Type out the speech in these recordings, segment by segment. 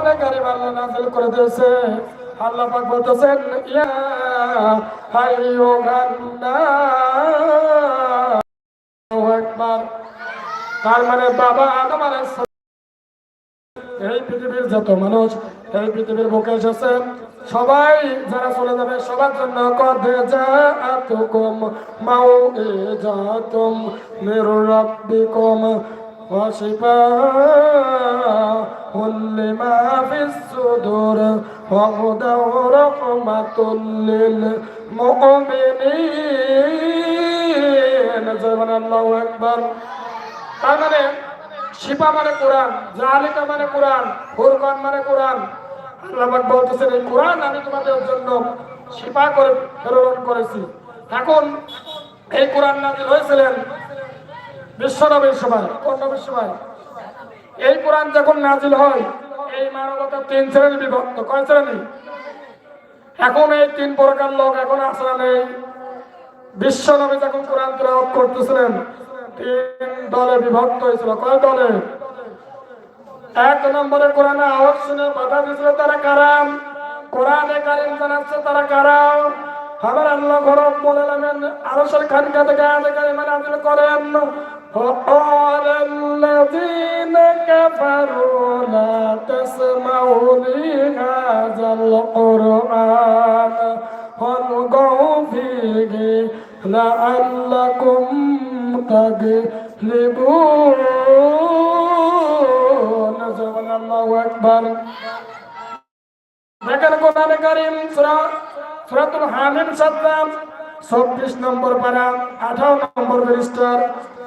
কোরআনে কারিম আল্লাহ নাযিল করে দিয়েছে। আল্লাহ পাক বলতেছেন, ইয়া আইয়ুহান নাস তার মানে বাবা আদম আলাইহিস এই পৃথিবীর যত মানুষ, এই পৃথিবীর বুকে এসেছেন সবাই যারা চলে যাবে, সবার জন্য কদে জাতুকুম মাউ এ মির রাব্বিকুম وشفاء لما في الصدور وهدى ورحمة للمؤمنين زمان الله أكبر তার মানে শিপা মানে কোরআন জালিকা মানে কোরআন ফুরকান মানে কোরআন আল্লাহ পাক বলতেছেন এই কোরআন আমি তোমাদের জন্য শিপা করে প্রেরণ করেছি এখন এই কোরআন নাজিল হয়েছিলেন বিশ্বনবীর সময় কোন নবীর সময় এই কোরআন যখন নাজিল হয়, এই মানবতা তিন শ্রেণি বিভক্ত। কয় শ্রেণি? এখন এই তিন প্রকার লোক এখন আসলে নেই বিশ্ব নবী যখন কোরআন তেলাওয়াত করতেছিলেন, তিন দলে বিভক্ত হয়েছিল। কয় দলে? এক নম্বরে কোরআনে আওয়াজ শুনে বাধা দিয়েছিল, তারা কারাম? কোরআনে কারিম জানাচ্ছে, তারা কারাম? আমার আল্লাহ ঘরম বলেন আরশের খানকা থেকে আয়াতে কারিমা করেন। وقال الذين كفروا لا تسمعوا لهذا القرآن والغوا فيه لعلكم تغلبون سبحان الله أكبر দেখেন কোরআনে কারিম সূরা সূরাতুল হামিম সাদ্দাম চব্বিশ নম্বর পারা আঠারো নম্বর রেজিস্টার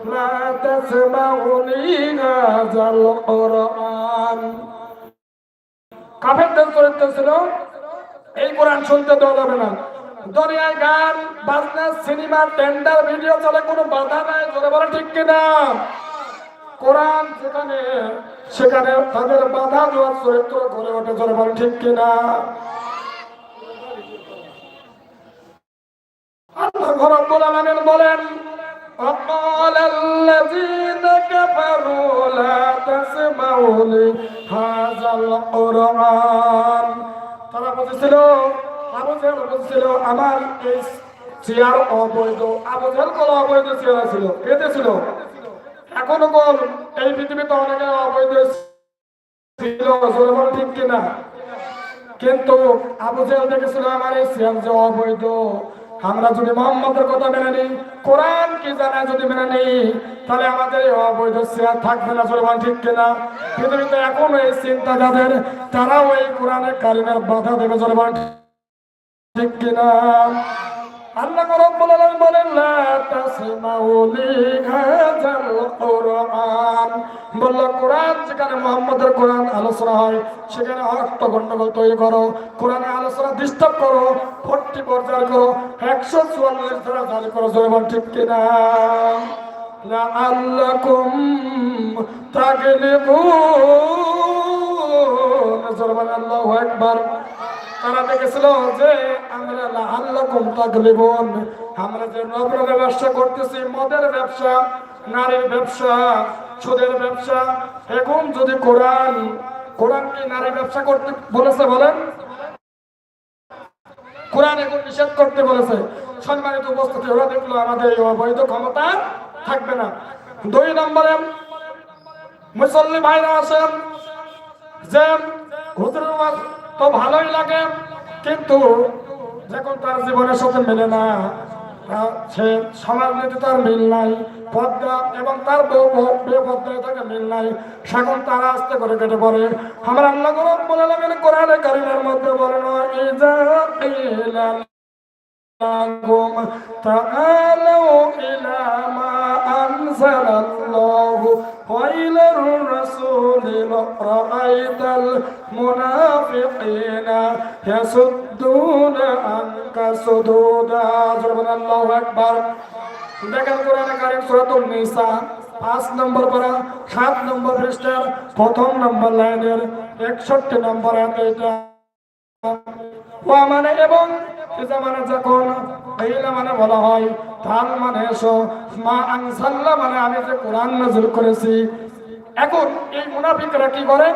كفروا لا تسمعوا لهذا القرآن কাফেরদের চরিত্র ছিল এই কোরআন শুনতে দেওয়া যাবে না দুনিয়ায় গান বাজনা সিনেমা টেন্ডার ভিডিও চলে কোনো বাধা নাই জোরে বলে ঠিক কিনা কোরআন সেখানে সেখানে তাদের বাধা দেওয়ার চরিত্র গড়ে ওঠে জোরে বলে ঠিক কিনা আল্লাহ রব্বুল আলামিন বলেন وقال الذين كفروا لا تسمعوا لهذا القرآن তারা বলেছিল আবু জেহেল বলেছিল আমার এই চেয়ার অবৈধ আবু জেহেল কোন অবৈধ চেয়ার ছিল এতে ছিল এখনো কোন এই পৃথিবীতে অনেকে অবৈধ ছিল জোরে বল ঠিক কিনা কিন্তু আবু জেহেল দেখেছিল আমার এই চেয়ার যে অবৈধ আমরা যদি মোহাম্মদের কথা মেনে নিই কোরআন কি জানায় যদি মেনে নিই, তাহলে আমাদের এই অবৈধ শেয়ার থাকবে না চলবান ঠিক কিনা? পৃথিবীতে এখন এই চিন্তা যাদের, তারাও এই কোরআনের কারিমের বাধা দেবে চলবান ঠিক কিনা? আল্লাহ রব্বুল আলামিন বলেন, লা তাসমাউ লিহাযাল কুরআন। বলল, কোরআন যেখানে মুহাম্মদের কোরআন আলোচনা হয়, সেখানে অর্থ গন্ডগোল তৈরি করো, কোরআনে আলোচনা ডিস্টার্ব করো ফোরটি পর্যায় করো, একশো চুয়াল্লিশ ধারা জারি করো জয়বন ঠিক কিনা? লাআল্লাকুম তাগলিবুন। জোরবান আল্লাহু আকবার। তারা দেখেছিল যে আমরা লাহাল্লাকুম তাগলিবুন। আমরা যে নগ্ন ব্যবসা করতেছি, মদের ব্যবসা, নারীর ব্যবসা, সুদের ব্যবসা। এখন যদি কোরআন কোরআন কি নারী ব্যবসা করতে বলেছে বলেন? কোরআন এখন নিষেধ করতে বলেছে। সম্মানিত উপস্থিতি, ওরা দেখল আমাদের এই অবৈধ ক্ষমতা থাকবে না। দুই নম্বরে মুসল্লি ভাইরা আছেন যে তো ভালোই লাগে, কিন্তু যখন তার জীবনের সাথে মেলে না সে সমাজ নীতি তার মিল নাই, পদ্মা এবং তার বেপদ্মায় তাকে মিল নাই। সেখন তারা আস্তে করে কেটে পড়ে। আমার আল্লাহ বলে লাগেন কোরআনে কারিমের মধ্যে বলেন ইজা কিলা لهم تعالوا إلى ما أنزل الله وإلى الرسول رأيت المنافقين يصدون عنك صدودا سبحان الله أكبر দেখেন কোরআনে কারিম সূরাতুন নিসা পাঁচ নম্বর পারা সাত নম্বর পৃষ্ঠার প্রথম নম্বর লাইনের একষট্টি নম্বর আয়াতে এটা ওয়া মানে এবং ইজা মানে যখন ইলা মানে বলা হয় তাল মানে এসো, মা আনসাল্লাহ মানে আমি যে কোরআন নাযিল করেছি। এখন এই মুনাফিকরা কি করে?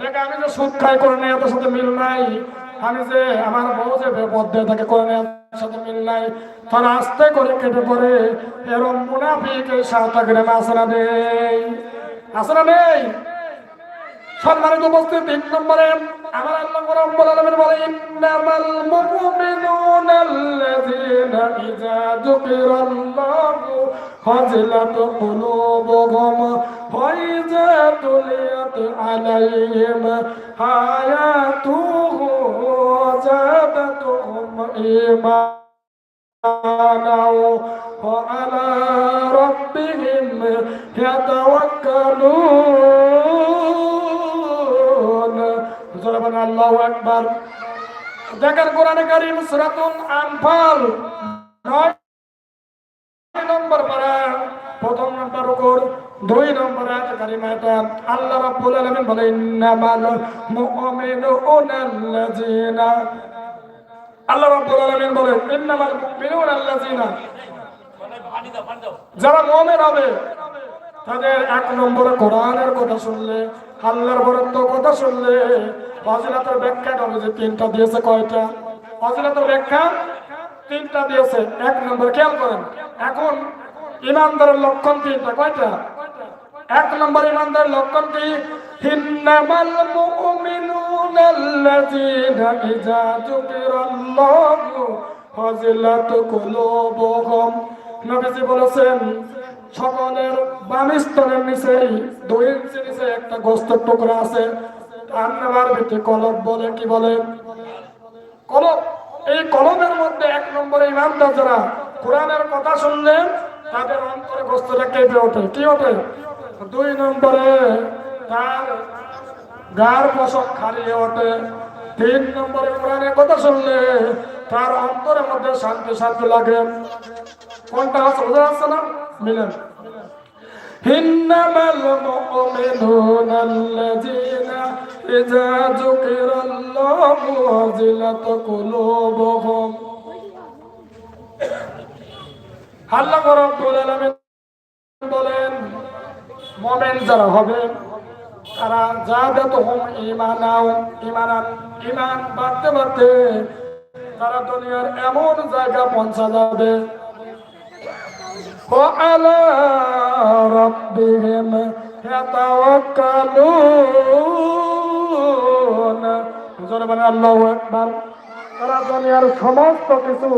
দেখে আমি যে সুদ খাই করে নেই এত সাথে মিল নাই। আমি যে আমার বউ যে বেপদ্দে থাকে করে নেই সাথে মিল নাই। তারা আস্তে করে কেটে পড়ে এরম মুনাফিক এই সাতটা গ্রামে আসে না নেই? আসে না নেই? সম্মানিত উপস্থিত, তিন নম্বরে, আমার আল্লাহ রাব্বুল বলে, ইন্নামাল মুমিনুনা আল্লাযীনা ইযা যুকিরাল্লাহু ওয়াজিলাত কুলুবুহুম ওয়া ইযা তুলিয়াত আলাইহিম আয়াতুহু জাদাতুহুম ঈমানা ওয়া আলা রাব্বিহিম ইয়াতাওয়াক্কালুন জোরাবান আল্লাহু আকবার দেখেন কোরআনে কারীম আনফাল 9 নম্বর পারা, প্রথম নম্বর উপর, দুই নম্বর আয়াত কারিমা এটা আল্লাহ রাব্বুল আলামিন বলে, ইন্নামাল মুমিনুনা আল্লাহ রাব্বুল আলামিন বলে, ইন্নামাল মুমিনুনা যারা মুমিন হবে, তাদের এক নম্বরে কোরআনের কথা শুনলে, আল্লাহর বরত্ব কথা শুনলে ফজিলাতের ব্যাখ্যা যে তিনটা দিয়েছে কয়টা? ফজিলাতের ব্যাখ্যা তিনটা দিয়েছে। এক নম্বর খেয়াল করেন, এখন ইমানদারের লক্ষণ তিনটা, কয়টা? এক নম্বর ইমানদারের লক্ষণ কি? ইন্নামাল মুমিনুনা আল্লাযীনা ইযা যুকিরাল্লাহু ফাজিলাত কুলুবুহুম। নবীজি বলেছেন, সকলের বাম স্তরের নিচেই দুই ইঞ্চি নিচে একটা গোস্তের টুকরা আছে। তার নামার ভিতরে কলব বলে কি বলে কলব এই কলমের মধ্যে এক নম্বরে ইমানদার যারা কোরআনের কথা শুনলে তাদের অন্তরে গোস্তটা কেঁপে ওঠে কি ওঠে দুই নম্বরে তার গার পশক খালিয়ে ওঠে তিন নম্বরে কোরআনের কথা শুনলে তার অন্তরের মধ্যে শান্তি শান্তি লাগে কোনটা হচ্ছে বোঝা যাচ্ছে না মিলেন إنما المؤمنون الذين إذا ذكر الله وجلت قلوبهم আল্লাহ রাব্বুল আলামিন বলেন মুমিন যারা হবে তারা জাদাত হুম ঈমানাও ঈমানান ঈমান বাড়তে বাড়তে তারা দুনিয়ার এমন জায়গা পৌঁছা যাবে وعلى ربهم يتوكلون বলে, আল্লাহু আকবার। তারা দুনিয়ার সমস্ত কিছু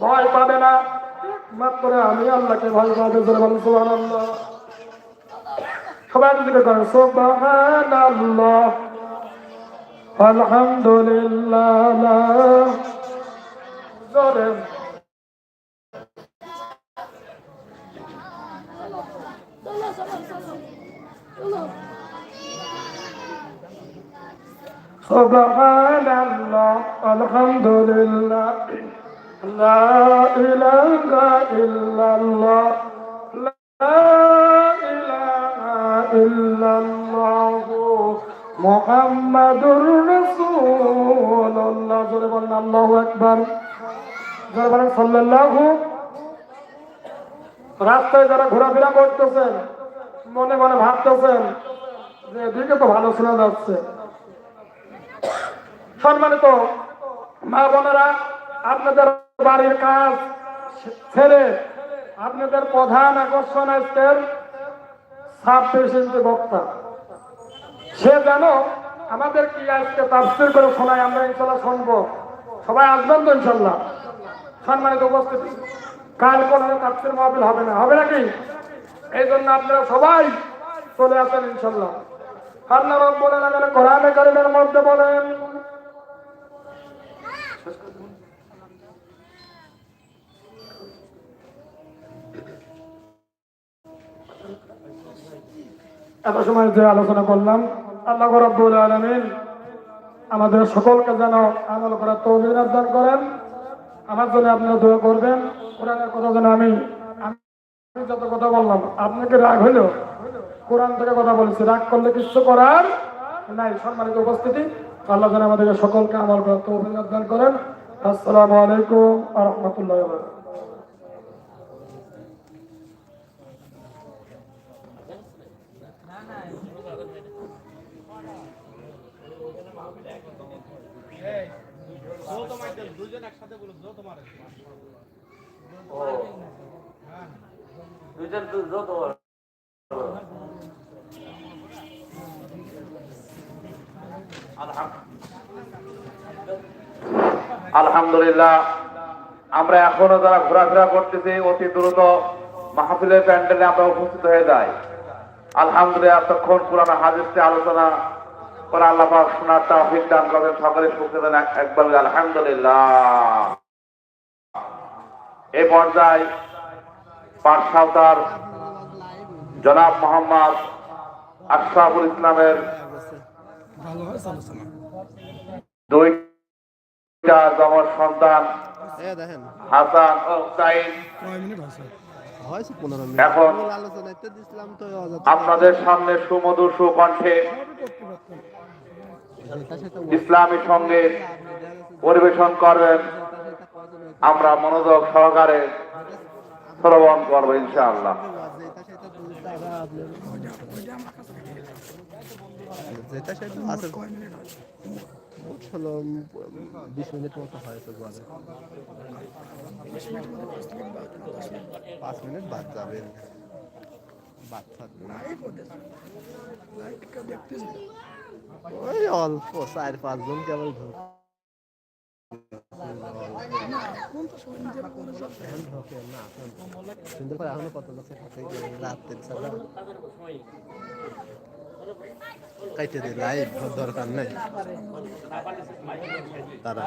ভয় পাবে না। একমাত্র আমি আল্লাহকে ভয় পাবে সবাই করেন আলহামদুলিল্লাহ। জোরে سبحان الله الحمد لله لا إله إلا الله لا إله إلا الله محمد رسول الله জোরে বলেন আল্লাহু আকবার জোরে বলেন সাল্লাল্লাহু রাস্তায় যারা ঘোরাফেরা করতেছেন মনে মনে ভাবতেছেন যে এদিকে তো ভালো শোনা যাচ্ছে সম্মানিত মা বোনেরা, আপনাদের বাড়ির কাজ ছেড়ে আপনাদের প্রধান আকর্ষণ আজকের ছাব্বিশ বক্তা। সে যেন আমাদের কি আজকে তাফসির করে শোনায়, আমরা ইনশাল্লাহ শুনব। সবাই আসবেন তো ইনশাল্লাহ? সম্মানিত উপস্থিতি। কাল কোনো তাফসির মহাবিল হবে না। হবে নাকি? এই জন্য আপনারা সবাই চলে আসেন ইনশাল্লাহ। আল্লাহ রব্বুল আলামিন কোরআনে কারিমের মধ্যে বলেন এত সময় যে আলোচনা করলাম। আল্লাহ রব্বুল আলমিন আমাদের সকলকে যেন আমল করার তৌফিক দান করেন। আমার জন্য আপনারা দোয়া করবেন। কোরআনের কথা যেন আমি আমি যত কথা বললাম, আপনাকে রাগ হইল কোরআন থেকে কথা বলেছি। রাগ করলে কিছু করার নাই। সম্মানিত উপস্থিতি, আল্লাহ যেন আমাদেরকে সকলকে আমল করার তৌফিক দান করেন। আসসালামু আলাইকুম আ রহমতুল্লাহ আলহামদুলিল্লাহ। আমরা এখনও যারা ঘোরাফেরা করতেছি অতি দ্রুত মাহফিলের প্যান্ডেলে আমরা উপস্থিত হয়ে যাই। আলহামদুলিল্লাহ এতক্ষণ পুরানো হাদিসে আলোচনা করে আল্লাহ শোনার তৌফিক দান সকলে শুনতে দেন একবার আলহামদুলিল্লাহ। এই পর্যায়ে সাঁওতার জনাব মোহাম্মদ আশরাফুল ইসলামের দুইটা জমর সন্তান হাসান ও সাইদ এখন আপনাদের সামনে সুমধুর সুকণ্ঠে ইসলামী সংগীত পরিবেশন করবেন। আমরা মনোযোগ সহকারে শ্রবণ করব ইনশাআল্লাহ। যেটা সেটা উম, বিশ মিনিট মতো হয়েছে গোয়ালে পাঁচ মিনিট বাদ যাবে না। ওই অল্প চার পাঁচজন কেবল না সুন্দর করে এখনও কত লোকের হাতে রাত্রে ছাড়া কাইতে দে লাইভ দরকার নেই। তারা